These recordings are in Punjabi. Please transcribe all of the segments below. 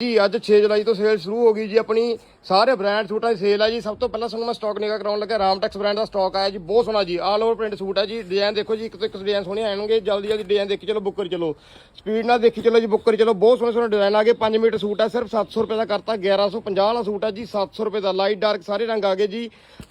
ਜੀ, ਅੱਜ 6 ਜੁਲਾਈ ਤੋਂ ਸੇਲ ਸ਼ੁਰੂ ਹੋ ਗਈ ਜੀ ਆਪਣੀ। ਸਾਰੇ ਬ੍ਰਾਂਡ ਸੂਟਾਂ ਦੀ ਸੇਲ ਹੈ ਜੀ। ਸਭ ਤੋਂ ਪਹਿਲਾਂ ਤੁਹਾਨੂੰ ਮੈਂ ਸਟਾਕ ਨਿਗਾ ਕਰਾਉਣ ਲੱਗਾ ਰਾਮਟੈਕਸ ਬ੍ਰਾਂਡ ਦਾ ਸਟਾਕ ਆਇਆ ਜੀ। ਬਹੁਤ ਸੋਹਣਾ ਜੀ। ਆਲ ਓਵਰ ਪ੍ਰਿੰਟ ਸੂਟ ਹੈ ਜੀ। ਡਿਜ਼ਾਈਨ ਦੇਖੋ ਜੀ, ਇੱਕ ਤੋਂ ਇੱਕ ਡਿਜ਼ਾਈਨ ਸੋਹਣੇ ਆਣਗੇ ਜਲਦੀ ਜਲਦੀ ਡਿਜ਼ਾਈਨ ਦੇਖੀ ਚਲੋ ਬੁੱਕ ਕਰੀ ਚਲੋ। ਸਪੀਡ ਨਾਲ ਦੇਖੀ ਚਲੋ ਜੀ ਬੁੱਕ ਕਰੀ ਚਲੋ। ਬਹੁਤ ਸੋਹਣੇ ਸੋਹਣੇ ਡਿਜ਼ਾਈਨ ਆ ਗਏ। 5 ਮੀਟਰ ਸੂਟ ਹੈ ਸਿਰਫ 700 ਰੁਪਏ ਦਾ ਕਰਤਾ। 1150 ਵਾਲਾ ਸੂਟ ਹੈ ਜੀ। 700 ਰੁਪਏ ਦਾ। ਲਾਈਟ ਡਾਰਕ ਸਾਰੇ ਰੰਗ ਆ ਗਏ ਜੀ।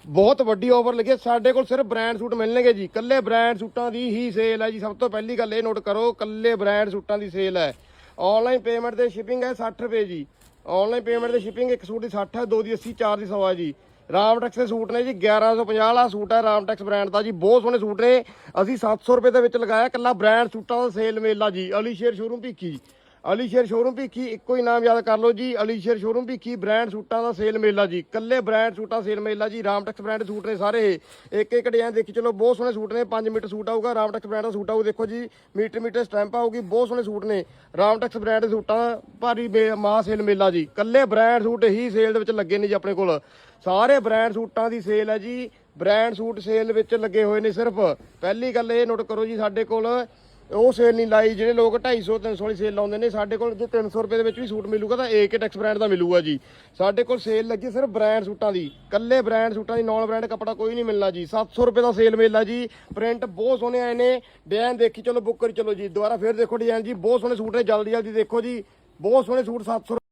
ਬਹੁਤ ਵੱਡੀ ਆਫਰ ਲੱਗੀ ਸਾਡੇ ਕੋਲ ਸਿਰਫ ਬ੍ਰਾਂਡ ਸੂਟ ਮਿਲਣਗੇ ਜੀ। ਕੱਲੇ ਬ੍ਰਾਂਡ ਸੂਟਾਂ ਦੀ ਹੀ ਸੇਲ ਹੈ ਜੀ। ਸਭ ਤੋਂ ਪਹਿਲੀ ਗੱਲ ਇਹ ਨੋਟ ਕਰੋ। ਕੱਲੇ ਬ੍ਰਾਂਡ ਸੂਟਾਂ ਦੀ ਸੇਲ ਹੈ ਆਨਲਾਈਨ ਪੇਮੈਂਟ ਤੇ ਸ਼ਿਪਿੰਗ ਹੈ 60 ਰੁਪਏ ਜੀ। ਆਨਲਾਈਨ ਪੇਮੈਂਟ ਤੇ ਸ਼ਿਪਿੰਗ ਇੱਕ ਸੂਟ ਦੀ 60 ਹੈ, ਦੋ ਦੀ 80 ਚਾਰ ਦੀ 100 ਹੈ ਜੀ। ਰਾਮਟੈਕਸ ਦੇ ਸੂਟ ਨੇ ਜੀ 1150 ਵਾਲਾ ਸੂਟ ਹੈ ਰਾਮਟੈਕਸ ਬ੍ਰਾਂਡ ਦਾ ਜੀ। ਬਹੁਤ ਸੋਹਣੇ ਸੂਟ ਨੇ। ਅਸੀਂ 700 ਰੁਪਏ ਦੇ ਵਿੱਚ ਲਗਾਇਆ ਕੱਲਾ ਬ੍ਰਾਂਡ ਸੂਟਾਂ ਦਾ ਸੇਲ ਮੇਲਾ ਜੀ। ਅਲੀ ਸ਼ੇਰ ਸ਼ੋਰੂਮ ਭੀਖੀ ਅਲੀ ਸ਼ੇਰ ਸ਼ੋਰੂਮ ਭੀਖੀ ਇੱਕੋ ਹੀ ਨਾਮ ਯਾਦ ਕਰ ਲਓ ਜੀ, ਅਲੀ ਸ਼ੇਰ ਸ਼ੋਰੂਮ ਭੀਖੀ ਬ੍ਰਾਂਡ ਸੂਟਾਂ ਦਾ ਸੇਲ ਮੇਲਾ ਜੀ। ਕੱਲੇ ਬ੍ਰਾਂਡ ਸੂਟਾਂ ਸੇਲ ਮੇਲਾ ਜੀ ਰਾਮਟੈਕਸ ਬ੍ਰਾਂਡ ਦੇ ਸੂਟ ਨੇ ਸਾਰੇ ਇੱਕ ਇੱਕ ਡਿਜ਼ਾਈਨ ਦੇਖੀ ਚਲੋ, ਬਹੁਤ ਸੋਹਣੇ ਸੂਟ ਨੇ 5 ਮੀਟਰ ਸੂਟ ਆਊਗਾ ਰਾਮਟੈਕਸ ਬ੍ਰਾਂਡ ਦਾ ਸੂਟ ਆਊ, ਦੇਖੋ ਜੀ, ਮੀਟਰ ਮੀਟਰ ਸਟੈਂਪ ਆਊਗੀ, ਬਹੁਤ ਸੋਹਣੇ ਸੂਟ ਨੇ। ਰਾਮਟੈਕਸ ਬ੍ਰਾਂਡ ਦੇ ਸੂਟਾਂ ਭਾਰੀ ਮੇ- ਮਹਾ ਸੇਲ ਮੇਲਾ ਜੀ। ਕੱਲੇ ਬ੍ਰਾਂਡ ਸੂਟ ਹੀ ਸੇਲ ਦੇ ਵਿੱਚ ਲੱਗੇ ਨੇ ਜੀ ਆਪਣੇ ਕੋਲ। ਸਾਰੇ ਬ੍ਰਾਂਡ ਸੂਟਾਂ ਦੀ ਸੇਲ ਹੈ ਜੀ। ਬ੍ਰਾਂਡ ਸੂਟ ਸੇਲ ਵਿੱਚ ਲੱਗੇ ਹੋਏ ਨੇ ਸਿਰਫ। ਪਹਿਲੀ ਗੱਲ ਇਹ ਨੋਟ ਕਰੋ ਜੀ, ਸਾਡੇ ਕੋਲ ਉਹ ਸੇਲ ਨਹੀਂ ਲਾਈ, ਜਿਹੜੇ ਲੋਕ 250 300 ਵਾਲੀ ਸੇਲ ਲਾਉਂਦੇ ਨੇ, ਸਾਡੇ ਕੋਲ ਜੇ 300 ਰੁਪਏ ਦੇ ਵਿੱਚ ਵੀ ਸੂਟ ਮਿਲੂਗਾ ਤਾਂ ਏਕੇ ਟੈਕਸ ਬ੍ਰਾਂਡ ਦਾ ਮਿਲੂਗਾ ਜੀ। ਸਾਡੇ ਕੋਲ ਸੇਲ ਲੱਗੀ ਸਿਰਫ ਬ੍ਰਾਂਡ ਸੂਟਾਂ ਦੀ। ਕੱਲੇ ਬ੍ਰਾਂਡ ਸੂਟਾਂ ਦੀ ਨੌਨ ਬ੍ਰਾਂਡ ਕੱਪੜਾ ਕੋਈ ਨਹੀਂ ਮਿਲਣਾ ਜੀ। 700 ਰੁਪਏ ਦਾ ਸੇਲ ਮੇਲਾ ਜੀ। ਪ੍ਰਿੰਟ ਬਹੁਤ ਸੋਹਣੇ ਆਏ ਨੇ। ਡਿਜ਼ਾਈਨ ਦੇਖੀ, ਚਲੋ ਬੁੱਕ ਕਰੀ, ਚਲੋ ਜੀ। ਦੁਬਾਰਾ ਫੇਰ ਦੇਖੋ ਡਿਜ਼ਾਈਨ ਜੀ। ਬਹੁਤ ਸੋਹਣੇ ਸੂਟ ਨੇ ਜਲਦੀ ਜਲਦੀ ਦੇਖੋ ਜੀ। ਬਹੁਤ ਸੋਹਣੇ ਸੂਟ 700